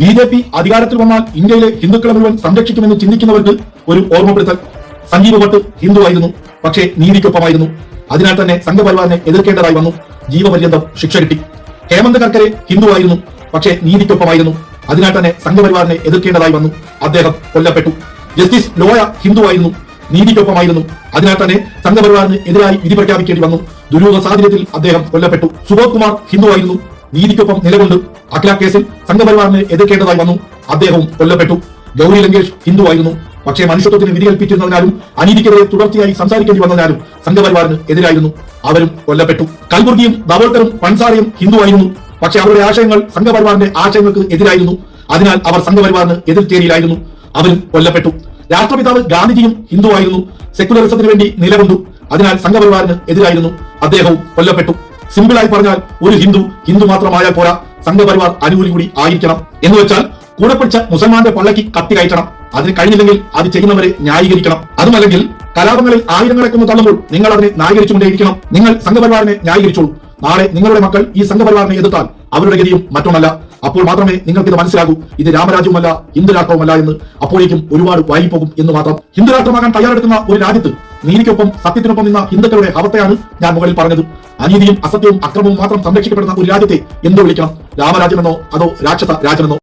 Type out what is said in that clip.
B J P അധികാരത്തിൽ വന്നാൽ ഇന്ത്യയിലെ ഹിന്ദുക്കളെ മുഴുവൻ സംരക്ഷിക്കുമെന്ന് ചിന്തിക്കുന്നവർക്ക് ഒരു ഓർമ്മപ്പെടുത്തൽ. സഞ്ജീവ് ഭട്ട് ഹിന്ദുവായിരുന്നു പക്ഷേ നീതിക്കൊപ്പമായിരുന്നു. അതിനാൽ തന്നെ സംഘപരിവാറിനെ എതിർക്കേണ്ടതായി വന്നു. ജീവപര്യന്തം ശിക്ഷ കിട്ടി. ഹേമന്ത് കർക്കരെ ഹിന്ദുവായിരുന്നു പക്ഷേ നീതിക്കൊപ്പമായിരുന്നു. അതിനാൽ തന്നെ സംഘപരിവാറിനെ എതിർക്കേണ്ടതായി വന്നു. അദ്ദേഹം കൊല്ലപ്പെട്ടു. ജസ്റ്റിസ് ലോയ ഹിന്ദുവായിരുന്നു നീതിക്കൊപ്പമായിരുന്നു. അതിനാൽ തന്നെ സംഘപരിവാറിന് എതിരായി വിധി പ്രഖ്യാപിക്കേണ്ടി വന്നു. ദുരൂഹ സാഹചര്യത്തിൽ അദ്ദേഹം കൊല്ലപ്പെട്ടു. സുബോധ് കുമാർ ഹിന്ദുവായിരുന്നു നീതിക്കൊപ്പം നിലകൊണ്ട് അഖില കേസിൽ സംഘപരിവാറിനെ എതിർക്കേണ്ടതായി വന്നു. അദ്ദേഹവും കൊല്ലപ്പെട്ടു. ഗൗരി ലങ്കേഷ് ഹിന്ദു ആയിരുന്നു. പക്ഷേ മനുഷ്യത്വത്തിന് വിധി കൽപ്പിച്ചിരുന്നതിനാലും അനീതിക്കെതിരെ തുടർച്ചയായി സംസാരിക്കേണ്ടി വന്നതിനാലും സംഘപരിവാറിന് എതിരായിരുന്നു. അവരും കൊല്ലപ്പെട്ടു. കൽബുർഗിയും ദവോൾക്കറും പൻസാറിയും ഹിന്ദുവായിരുന്നു പക്ഷേ അവരുടെ ആശയങ്ങൾ സംഘപരിവാറിന്റെ ആശയങ്ങൾക്ക് എതിരായിരുന്നു. അതിനാൽ അവർ സംഘപരിവാറിന് എതിർചേരിയിലായിരുന്നു അവരും കൊല്ലപ്പെട്ടു. രാഷ്ട്രപിതാവ് ഗാന്ധിജിയും ഹിന്ദു ആയിരുന്നു. സെക്കുലറിസത്തിന് വേണ്ടി നിലകൊണ്ടു. അതിനാൽ സംഘപരിവാറിന് എതിരായിരുന്നു. അദ്ദേഹവും കൊല്ലപ്പെട്ടു. സിമ്പിളായി പറഞ്ഞാൽ ഒരു ഹിന്ദു ഹിന്ദു മാത്രമായാൽ പോരാ സംഘപരിവാർ അനുകൂലി കൂടി ആയിരിക്കണം. എന്ന് വെച്ചാൽ കൂടെ പിടിച്ച മുസൽമാന്റെ പള്ളക്ക് കത്തി കയറ്റണം. അതിന് കഴിഞ്ഞില്ലെങ്കിൽ അത് ചെയ്യുന്നവരെ ന്യായീകരിക്കണം. അതുമല്ലെങ്കിൽ കലാപങ്ങളിൽ ആയിരങ്ങളെ കൊന്നു തള്ളുമ്പോൾ നിങ്ങൾ അതിനെ ന്യായീകരിച്ചുകൊണ്ടേയിരിക്കണം. നിങ്ങൾ സംഘപരിവാറിനെ ന്യായീകരിച്ചോളൂ. നാളെ നിങ്ങളുടെ മക്കൾ ഈ സംഘപരിവാറിനെ എതിർത്താൽ അവരുടെ ഗതിയും മറ്റൊന്നല്ല. അപ്പോൾ മാത്രമേ നിങ്ങൾക്ക് ഇത് മനസ്സിലാകൂ. ഇത് രാമരാജ്യവുമല്ല ഹിന്ദു രാഷ്ട്രവുമല്ല എന്ന്. അപ്പോഴേക്കും ഒരുപാട് വൈകിപ്പോകും എന്ന് മാത്രം. ഹിന്ദു രാഷ്ട്രമാകാൻ തയ്യാറെടുക്കുന്ന ഒരു രാജ്യത്ത് നീതിക്കൊപ്പം സത്യത്തിനൊപ്പം നിന്ന ഹിന്ദുക്കളുടെ അവസ്ഥയാണ് ഞാൻ മുകളിൽ പറഞ്ഞത്. അനീതിയും അസത്യവും അക്രമവും മാത്രം സംരക്ഷിക്കപ്പെടുന്ന ഒരു രാജ്യത്തെ എന്തോ വിളിക്കണം? രാമരാജ്യമെന്നോ അതോ രാക്ഷസ രാജ്യമെന്നോ